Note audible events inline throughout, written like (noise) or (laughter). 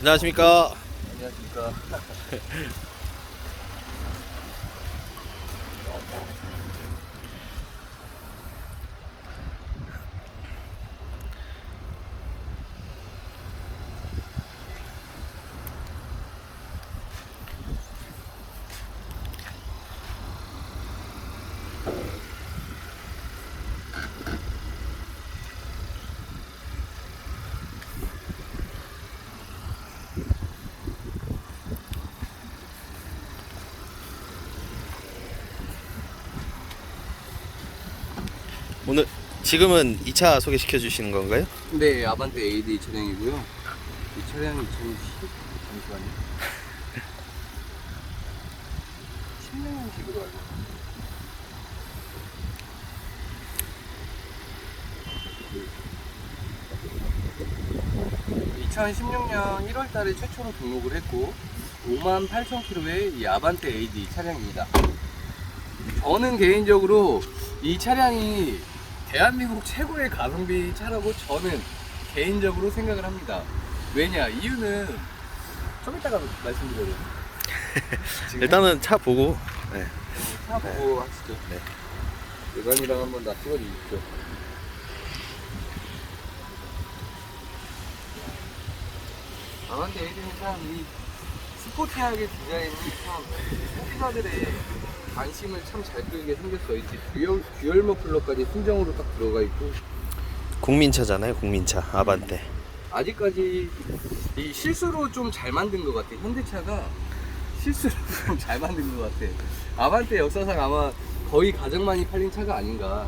안녕하십니까. 안녕하십니까. 오늘 지금은 2차 소개시켜 주시는 건가요? 네, 아반떼 AD 차량이고요. 이 차량이 2010 잠시만요. (laughs) 10년식으로 알고. 네. 2016년 1월 달에 최초로 등록을 했고 5만 8천 킬로의 이 아반떼 AD 차량입니다. 저는 개인적으로 이 차량이 대한민국 최고의 가성비 차라고 저는 개인적으로 생각을 합니다. 왜냐 이유는 좀 이따가 말씀드려요. (laughs) 일단은 차 보고 네. 차 보고 하시죠. 네. 외관이랑 한번 다 찍어 주십시오. 아반떼 에이드는 참이 스포티하게 디자인이 참 소비자들의 관심을 참 잘 끌게 생겼어. 이 듀얼, 듀얼 머플러까지 순정으로 딱 들어가 있고 국민차잖아요. 국민차 아반떼. 아직까지 이 실수로 좀 잘 만든 것 같아. 현대차가 실수로 (laughs) 좀 잘 만든 것 같아. 아반떼 역사상 아마 거의 가장 많이 팔린 차가 아닌가.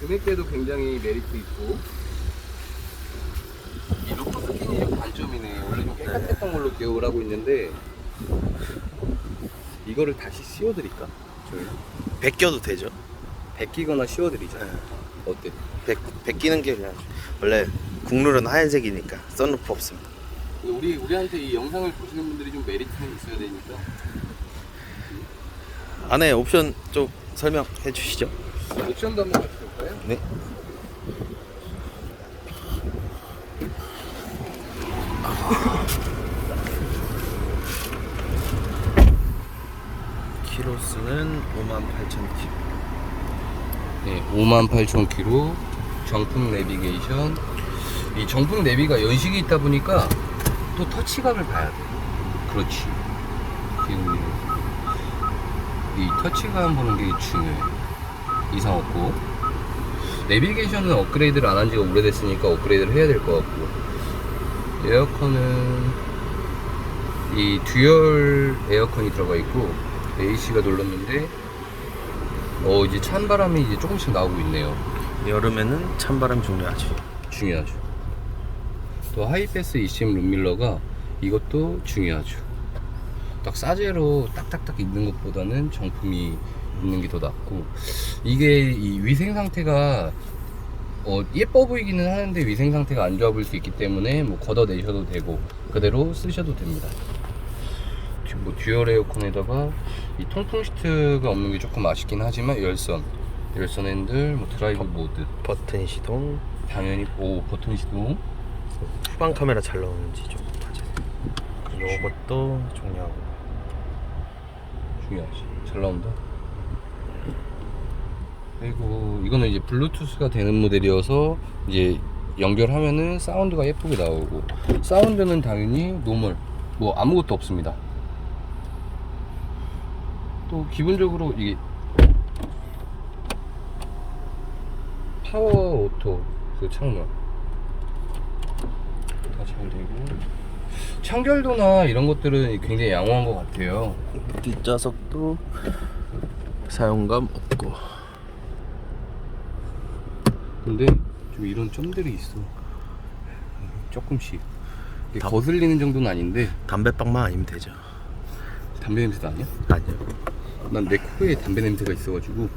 금액대도 굉장히 메리트 있고. 이 로프 스킨이 좀 단점이네. 원래 좀 깨끗했던 걸로 기억을 하고 있는데 이거를 다시 씌워드릴까? 저희 벗겨도 되죠. 베끼거나 씌워드리자. 네. 어때? 벗, 벗기는 게 그냥 원래 국룰은 하얀색이니까 썬루프 없습니다. 우리 우리한테 이 영상을 보시는 분들이 좀 메리트는 있어야 되니까 안에 옵션 좀 설명해 주시죠. 옵션도 한번 같이 볼까요? 네. 키로수는 58,000km. 네, 58,000km 정품 내비게이션. 이 정품 내비가 연식이 있다 보니까 또 터치감을 봐야 돼. 그렇지. 지금 이, 이 터치감 보는 게 중요해. 이상 없고. 내비게이션은 업그레이드를 안 한 지가 오래됐으니까 업그레이드를 해야 될 것 같고. 에어컨은 이 듀얼 에어컨이 들어가 있고 AC가 눌렀는데 어 이제 찬바람이 이제 조금씩 나오고 있네요. 여름에는 찬바람 중요하죠. 중요하죠. 또 하이패스 ECM 룸밀러가 이것도 중요하죠. 딱 싸제로 딱딱딱 있는 것보다는 정품이 있는 게 더 낫고 이게 이 위생 상태가 어, 예뻐 보이기는 하는데 위생 상태가 안 좋아 보일 수 있기 때문에 뭐 걷어내셔도 되고 그대로 쓰셔도 됩니다. 뭐 듀얼 에어컨에다가 이 통풍 시트가 없는 게 조금 아쉽긴 하지만 열선, 열선 핸들, 뭐 드라이브 모드, 버튼 시동, 당연히 오 버튼 시동 후방 카메라 잘 나오는지 좀 봐주세요. 요것도 중요하고. 중요하지. 잘 나온다. 그리고 이거는 이제 블루투스가 되는 모델이어서 이제 연결하면은 사운드가 예쁘게 나오고 사운드는 당연히 노멀 뭐 아무것도 없습니다. 또 기본적으로 이게 파워 오토 그 창문 다 잘 되고 청결도나 이런 것들은 굉장히 양호한 것 같아요. 뒷좌석도 사용감 없고. 근데 좀 이런 점들이 있어. 조금씩. 다- 거슬리는 정도는 아닌데 담배빵만 아니면 되죠. 담배 냄새도 아니야? 아니요. 난 내 코에 담배 냄새가 있어가지고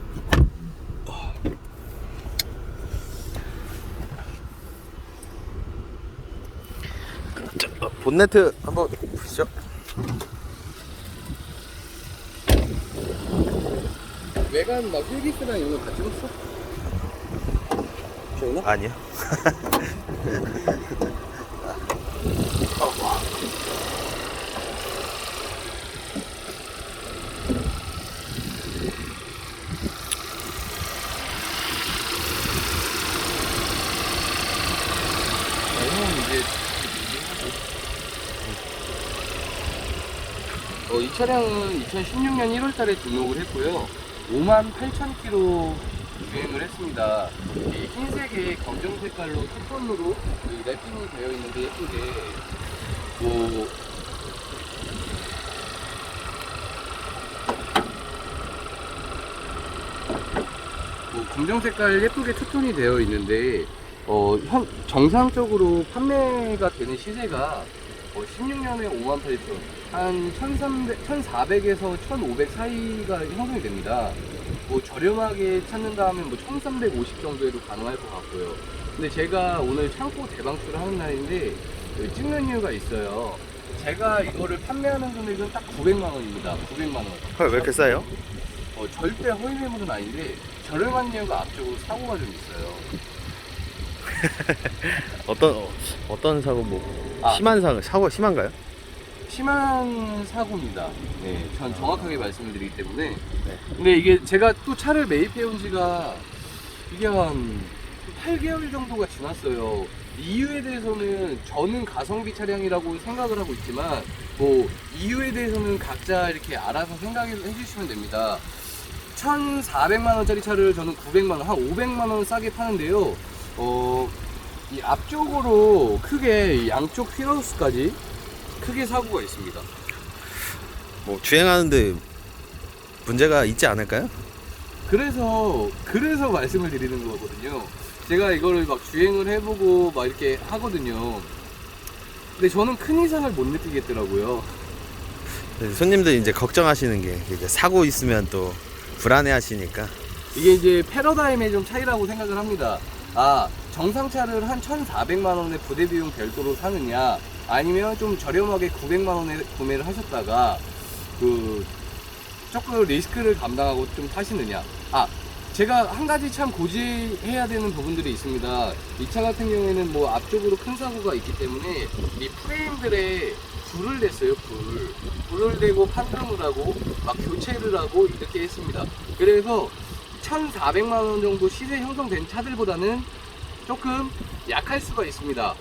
자, 어, 본네트 한번 보시죠. 외관 막 휠기스랑 이런 거 다 찍었어? 기억나? 아니요. (laughs) 형 이제 어, 이 차량은 2016년 1월 달에 등록을 했고요. 5만 8천 킬로 주행을 했습니다. 이 흰색에 검정 색깔로 투톤으로 이 랩핑이 되어 있는데 예쁘게 뭐뭐 검정 색깔 예쁘게 투톤이 되어 있는데 어, 현, 정상적으로 판매가 되는 시세가 어, 16년에 5만 8천, 한 1300, 1400에서 1500 사이가 형성이 됩니다. 뭐 저렴하게 찾는다 하면 뭐1350 정도에도 가능할 것 같고요. 근데 제가 오늘 창고 대방출을 하는 날인데 여기 찍는 이유가 있어요. 제가 이거를 판매하는 금액은 딱 900만 원입니다. 900만 원. 헐왜 이렇게 싸요? 어, 절대 허위 매물은 아닌데 저렴한 이유가 앞쪽으로 사고가 좀 있어요. (laughs) 어떤 어, 어떤 사고 뭐 아. 심한 사고 사고 심한가요? 심한 사고입니다. 네, 전 정확하게 말씀을 드리기 때문에. 네. 근데 이게 제가 또 차를 매입해 온 지가 이게 한 8개월 정도가 지났어요. 이유에 대해서는 저는 가성비 차량이라고 생각을 하고 있지만 뭐 이유에 대해서는 각자 이렇게 알아서 생각해 주시면 됩니다. 1,400만 원짜리 차를 저는 900만 원, 한 500만 원 싸게 파는데요. 어, 이 앞쪽으로 크게 이 양쪽 휠하우스까지 크게 사고가 있습니다. 뭐 주행하는데 문제가 있지 않을까요? 그래서 그래서 말씀을 드리는 거거든요. 제가 이거를 막 주행을 해보고 막 이렇게 하거든요. 근데 저는 큰 이상을 못 느끼겠더라고요. 네, 손님들 이제 걱정하시는 게 이제 사고 있으면 또 불안해하시니까 이게 이제 패러다임의 좀 차이라고 생각을 합니다. 아, 정상차를 한 1,400만 원에 부대 비용 별도로 사느냐, 아니면 좀 저렴하게 900만 원에 구매를 하셨다가 그 조금 리스크를 감당하고 좀 타시느냐. 아, 제가 한 가지 참 고지해야 되는 부분들이 있습니다. 이 차 같은 경우에는 뭐 앞쪽으로 큰 사고가 있기 때문에 이 프레임들에 불을 냈어요, 불. 불을 대고 판정을 하고 막 교체를 하고 이렇게 했습니다. 그래서 1,400만 원 정도 시세 형성된 차들보다는 조금 약할 수가 있습니다.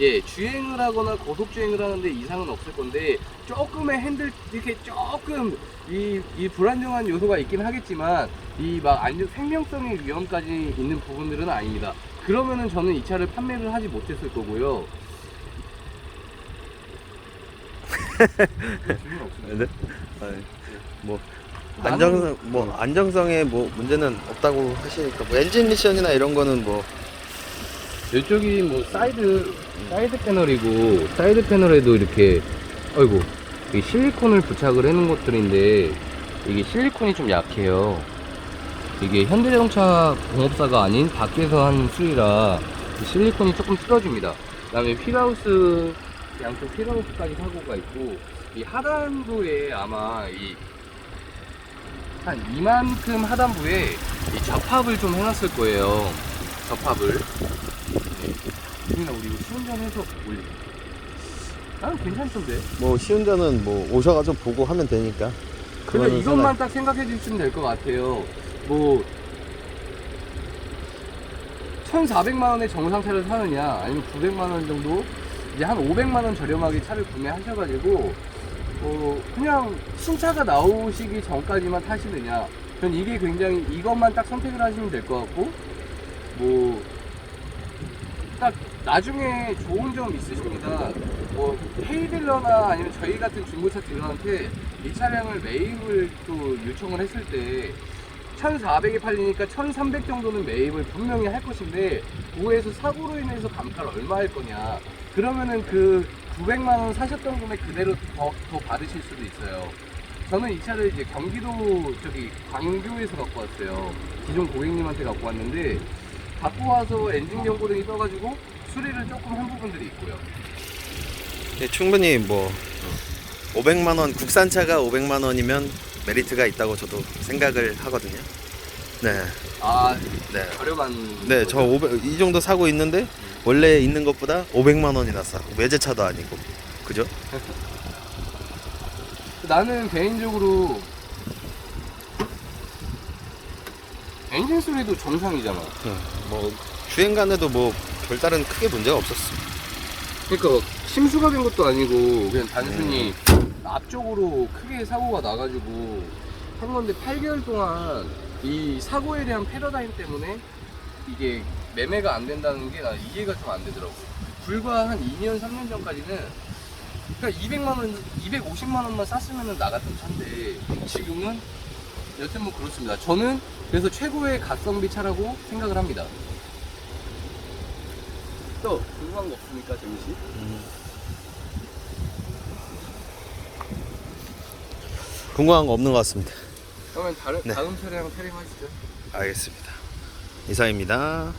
예, 주행을 하거나 고속 주행을 하는데 이상은 없을 건데 조금의 핸들 이렇게 조금 이, 이 불안정한 요소가 있긴 하겠지만 이 막 안전 생명성의 위험까지 있는 부분들은 아닙니다. 그러면은 저는 이 차를 판매를 하지 못했을 거고요. 네? 뭐 안정성 뭐 안정성에 뭐 문제는 없다고 하시니까 뭐 엔진 미션이나 이런 거는 뭐 이쪽이 뭐 사이드 사이드 패널이고 사이드 패널에도 이렇게 아이고 이 실리콘을 부착을 해놓은 것들인데 이게 실리콘이 좀 약해요. 이게 현대자동차 공업사가 아닌 밖에서 한 수리라 이 실리콘이 조금 틀어집니다. 그다음에 휠하우스 양쪽 휠하우스까지 사고가 있고 이 하단부에 아마 이 한 이만큼 하단부에 이 접합을 좀 해놨을 거예요. 접합을. 민아 우리 이거 시운전 해서 올리. 나는 괜찮던데. 뭐 시운전은 뭐 오셔가지고 보고 하면 되니까 근데 그거는 이것만 딱 생각해 주시면 될 것 같아요. 뭐 1,400만 원의 정상 차를 사느냐, 아니면 900만 원 정도, 이제 한 500만 원 저렴하게 차를 구매하셔가지고 어, 그냥 신차가 나오시기 전까지만 타시느냐. 전 이게 굉장히 이것만 딱 선택을 하시면 될 것 같고, 뭐 딱 나중에 좋은 점 있으십니다. 뭐 헤이딜러나 아니면 저희 같은 중고차 딜러한테 이 차량을 매입을 또 요청을 했을 때 1,400에 팔리니까 1,300 정도는 매입을 분명히 할 것인데 그거에서 사고로 인해서 감가를 얼마 할 거냐 그러면은 그 900만 원 사셨던 금액 그대로 더, 더 받으실 수도 있어요. 저는 이 차를 이제 경기도 저기 광교에서 갖고 왔어요. 기존 고객님한테 갖고 왔는데 갖고 와서 엔진 경고등이 떠가지고 수리를 조금 한 부분들이 있고요. 네, 충분히 뭐 500만 원 국산차가 500만 원이면 메리트가 있다고 저도 생각을 하거든요. 네, 아 네, 저렴한 네, 저 500, 이 정도 사고 있는데 원래 있는 것보다 500만 원이나 싸. 외제차도 아니고. 그죠? (laughs) 나는 개인적으로 엔진 소리도 정상이잖아. 네. 뭐 주행 간에도 뭐 별다른 크게 문제가 없었어. 그러니까 심수가 된 것도 아니고 그냥 단순히 앞쪽으로 크게 사고가 나가지고 한 건데 8개월 동안 이 사고에 대한 패러다임 때문에 이게 매매가 안 된다는 게 나 이해가 좀 안 되더라고. 불과 한 2년 3년 전까지는 그러니까 200만 원, 250만 원만 쌌으면 나갔던 차인데 지금은 여튼 뭐 그렇습니다. 저는 그래서 최고의 가성비 차라고 생각을 합니다. 또 궁금한 거 없습니까, 재민 씨? 궁금한 거 없는 것 같습니다. 그러면 다른 네. 다음 차량 촬영하시죠. 알겠습니다. 이상입니다.